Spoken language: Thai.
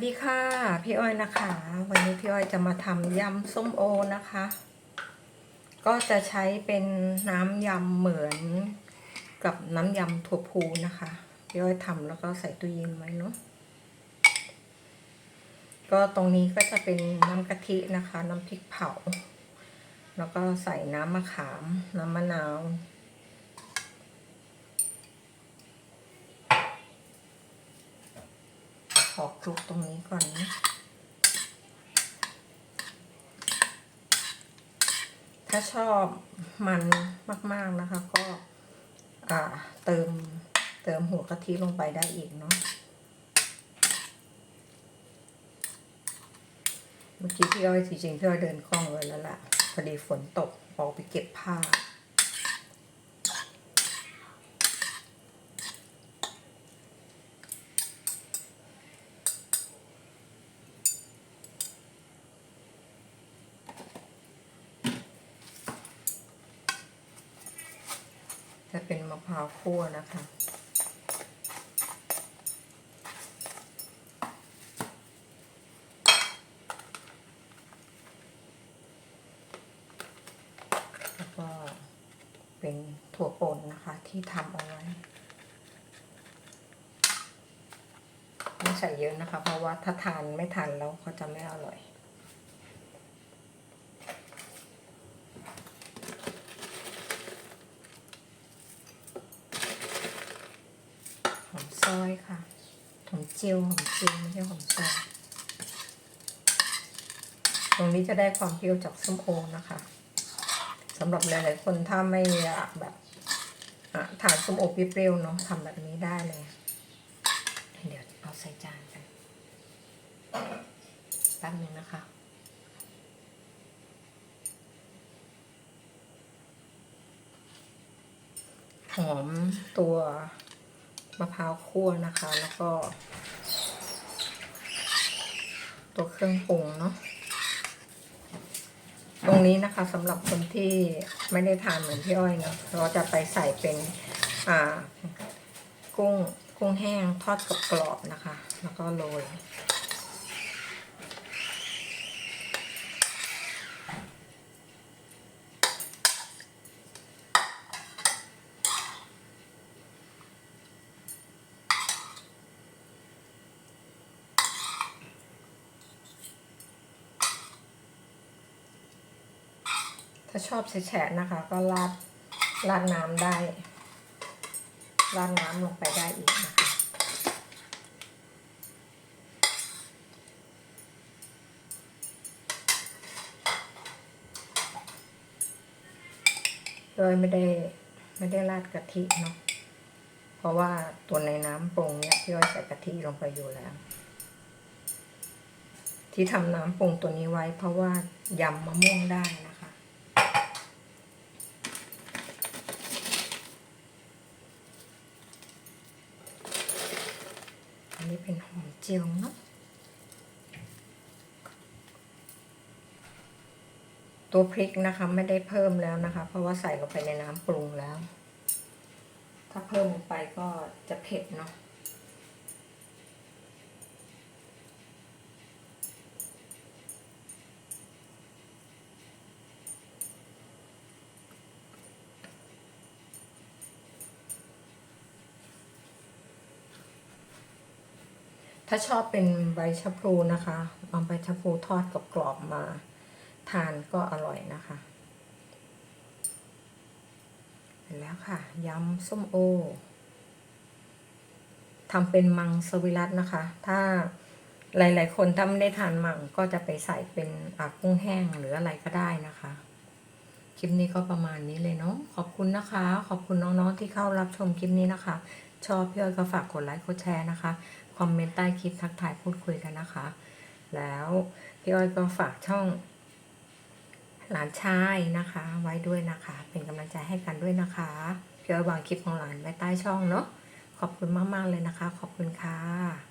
สดีค่ะ พี่อ้อยนะคะ วันนี้พี่อ้อยจะมาทำยำส้มโอนะคะ ก็จะใช้เป็นน้ำยำเหมือนกับน้ำยำถั่วพูนะคะ พี่อ้อยทำแล้วก็ใส่ตู้เย็นไว้เนาะก็ตรงนี้ก็จะเป็นน้ำกะทินะคะ น้ำพริกเผา แล้วก็ใส่น้ำมะขาม น้ำมะนาว อคลุกตรงนี้ก่อนนะถ้าชอบมันมาก ๆ นะคะ ก็เติมเติมหัวกะทิลงไปได้อีกเนาะเมื่อกี้พี่อ้อยจริงๆพี่อ้อยเดินคล่องเลยแล้วล่ะพอดีฝนตกออกไปเก็บผ้า จะเป็นมะพร้าวคั่วนะคะ แล้วก็เป็นถั่วป่นนะคะที่ทำเอาไว้ไม่ใส่เยอะนะคะ เพราะว่าถ้าทานไม่ทันแล้วเขาจะไม่อร่อย ซอยค่ะหอมเจียวหอมเจียวไม่ใช่หอมซอยตรงนี้จะได้ความเปรี้ยวจากส้มโอนะคะสำหรับหลายๆคนถ้าไม่อยากแบบทานส้มโอเปรี้ยวเนาะทำแบบนี้ได้เลย เดี๋ยวเอาใส่จานกันแป๊บนึงนะคะหอมตัว มะพร้าวคั่วนะคะ แล้วก็ ตัวเครื่องปรุงเนาะตรงนี้นะคะสำหรับคนที่ไม่ได้ทานเหมือนพี่อ้อยเนาะเราจะไปใส่เป็นอ่ากุ้งกุ้งแห้งทอดกับกรอบนะคะ แล้วก็โรย ถ้าชอบแฉะนะคะ ก็ราดราดน้ำได้ราดน้ำลงไปได้อีกนะคะโดยไม่ได้ไม่ได้ราดกะทิเนาะเพราะว่าตัวในน้ำปรุงเนี่ยที่เราใส่กะทิลงไปอยู่แล้ว ที่ทำน้ำปรุงตัวนี้ไว้เพราะว่ายำมะม่วงได้นะ 지옥나ตัวพริกนะคะ ไม่ได้เพิ่มแล้วนะคะ เพราะว่าใส่ลงไปในน้ำปรุงแล้ว ถ้าเพิ่มลงไปก็จะเผ็ดเนาะ ถ้าชอบเป็นใบชะพลูนะคะเอาใบชะพลูทอดกับกรอบมาทานก็อร่อยนะคะเสร็จแล้วค่ะยำส้มโอทำเป็นมังสวิรัตนะคะ ถ้าหลาย ๆ คนถ้าไม่ได้ทานมังก็จะไปใส่เป็นอกุ้งแห้งหรืออะไรก็ได้นะคะ คลิปนี้ก็ประมาณนี้เลยเนาะขอบคุณนะคะ ขอบคุณน้อง ๆ ที่เข้ารับชมคลิปนี้นะคะ ชอบพี่อ้อยก็ฝากกดไลค์กดแชร์นะคะ คอมเมนต์ใต้คลิปทักทายพูดคุยกันนะคะ แล้วพี่อ้อยก็ฝากช่องหลานชายนะคะ ไว้ด้วยนะคะ เป็นกำลังใจให้กันด้วยนะคะพี่อ้อยวางคลิปของหลานไว้ใต้ช่องเนาะขอบคุณมาก ๆ เลยนะคะ ขอบคุณค่ะ